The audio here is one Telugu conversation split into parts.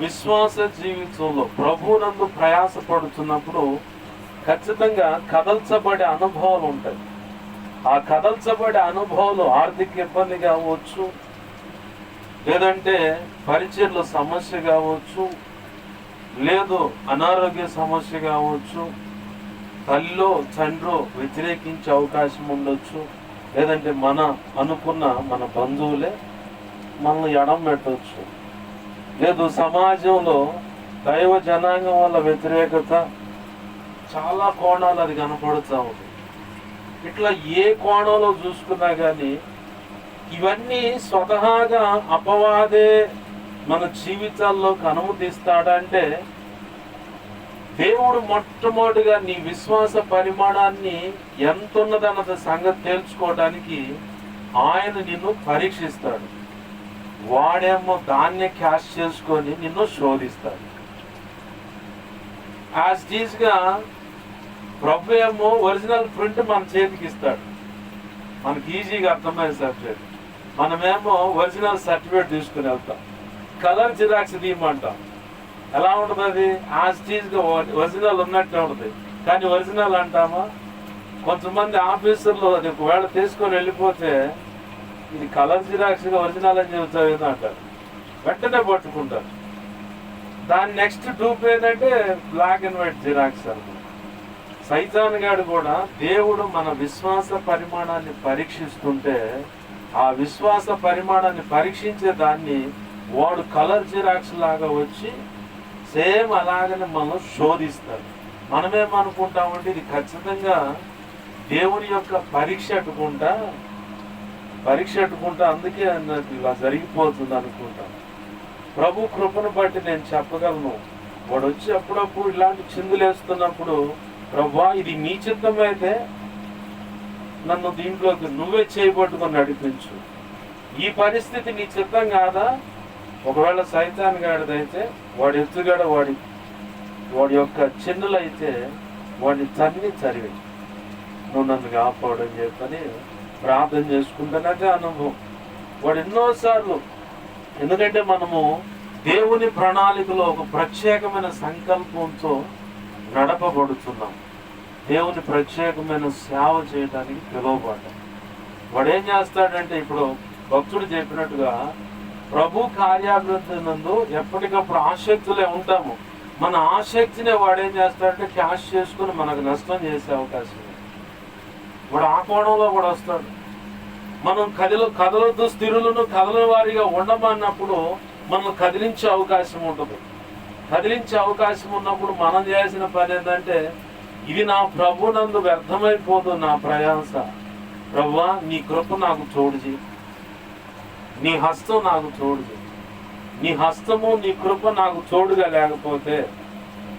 విశ్వాస జీవితంలో ప్రభునందు ప్రయాసపడుతున్నప్పుడు ఖచ్చితంగా కదల్చబడే అనుభవాలు ఉంటాయి. ఆ కదల్చబడే అనుభవాలు ఆర్థిక ఇబ్బంది కావచ్చు లేదంటే పరిచయలో సమస్య కావచ్చు లేదు అనారోగ్య సమస్య కావచ్చు తల్లిలో తండ్రో వ్యతిరేకించే అవకాశం ఉండొచ్చు లేదంటే మన అనుకున్న మన బంధువులే మనల్ని ఎడం పెట్టవచ్చు లేదు సమాజంలో దైవ జనాంగం వల్ల వ్యతిరేకత చాలా కోణాలు అది కనపడుతూ ఉంది. ఇట్లా ఏ కోణంలో చూసుకున్నా కానీ ఇవన్నీ స్వతహాగా అపవాదే మన జీవితాల్లోకి అనుమతిస్తాడంటే దేవుడు మొట్టమొదటిగా నీ విశ్వాస పరిమాణాన్ని ఎంత ఉన్నదన్నది సంగతి తేల్చుకోవడానికి ఆయన నిన్ను పరీక్షిస్తాడు. వాడేమో దాన్నే క్యాష్ చేసుకొని నిన్ను శోధిస్తాడు. యాజ్ టీజ్గా ప్రభు ఏమో ఒరిజినల్ ప్రింట్ మన చేతికి ఇస్తాడు. మనకి ఈజీగా అర్థమయ్యే సబ్జెక్ట్ మనమేమో ఒరిజినల్ సర్టిఫికేట్ తీసుకుని వెళ్తాం. కలర్ జిరాక్స్ తీయమంటాం. ఎలా ఉంటుంది అది? యాజ్ టీజ్గా ఒరిజినల్ ఉన్నట్టే ఉంటుంది. కానీ ఒరిజినల్ అంటామా? కొంతమంది ఆఫీసర్లు అది ఒకవేళ తీసుకొని వెళ్ళిపోతే ఇది కలర్ జిరాక్స్ ఒరిజినల్ అని చెబుతావు అంటారు వెంటనే పట్టుకుంటారు దాని నెక్స్ట్ టూప్ ఏంటంటే బ్లాక్ అండ్ వైట్ జిరాక్స్ అనమాట సైతాన్ గాడు కూడా దేవుడు మన విశ్వాస పరిమాణాన్ని పరీక్షిస్తుంటే ఆ విశ్వాస పరిమాణాన్ని పరీక్షించే దాన్ని వాడు కలర్ జిరాక్స్ లాగా వచ్చి సేమ్ అలాగనే మనం శోధిస్తారు. మనమేమనుకుంటామంటే ఇది ఖచ్చితంగా దేవుని యొక్క పరీక్ష అట్టుకుంటా పరీక్ష పెట్టుకుంటా అందుకే నాకు ఇలా జరిగిపోతుంది అనుకుంటాను ప్రభు కృపను బట్టి నేను చెప్పగలను. వాడు వచ్చి అప్పుడప్పుడు ఇలాంటి చిందులు వేస్తున్నప్పుడు ప్రభా ఇది నీ చిత్తమైతే నన్ను దీంట్లోకి నువ్వే చేయబట్టుకొని నడిపించు. ఈ పరిస్థితి నీ చిత్తం కాదా? ఒకవేళ సైతాన్ గాడిదైతే వాడి ఎత్తుగడ వాడి వాడి యొక్క చిన్నులైతే వాడిని తన్ని చరివి నువ్వు నన్ను కాపాడని చెప్పని ప్రార్థన చేసుకుంటేనే అనుభవం. వాడు ఎన్నోసార్లు ఎందుకంటే మనము దేవుని ప్రణాళికలో ఒక ప్రత్యేకమైన సంకల్పంతో నడపబడుతున్నాం. దేవుని ప్రత్యేకమైన సేవ చేయడానికి పిలువబడ్డాం. వాడు ఏం చేస్తాడంటే ఇప్పుడు భక్తుడు చెప్పినట్టుగా ప్రభు కార్యాభివృద్ధి నందు ఎప్పటికప్పుడు ఆసక్తులే ఉంటాము. మన ఆసక్తినే వాడు ఏం చేస్తాడంటే క్యాష్ చేసుకుని మనకు నష్టం చేసే అవకాశం వాడు ఆ కోణంలో కూడా వస్తాడు. మనం కదిలో కదలొద్దు స్థిరులను కదలని వారిగా ఉండమన్నప్పుడు మనం కదిలించే అవకాశం ఉంటుంది. కదిలించే అవకాశం ఉన్నప్పుడు మనం చేయాల్సిన పని ఏంటంటే ఇది నా ప్రభు నందు వ్యర్థమైపోదు నా ప్రయాస. ప్రభువా నీ కృప నాకు తోడు నీ హస్తం నాకు తోడు నీ హస్తము నీ కృప నాకు చోడుగా లేకపోతే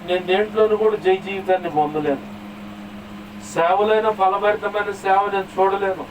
నేను దేంట్లోనూ కూడా జై జీవితాన్ని పొందలేను. సేవలైన ఫలభరితమైన సేవ నేను చూడలేను.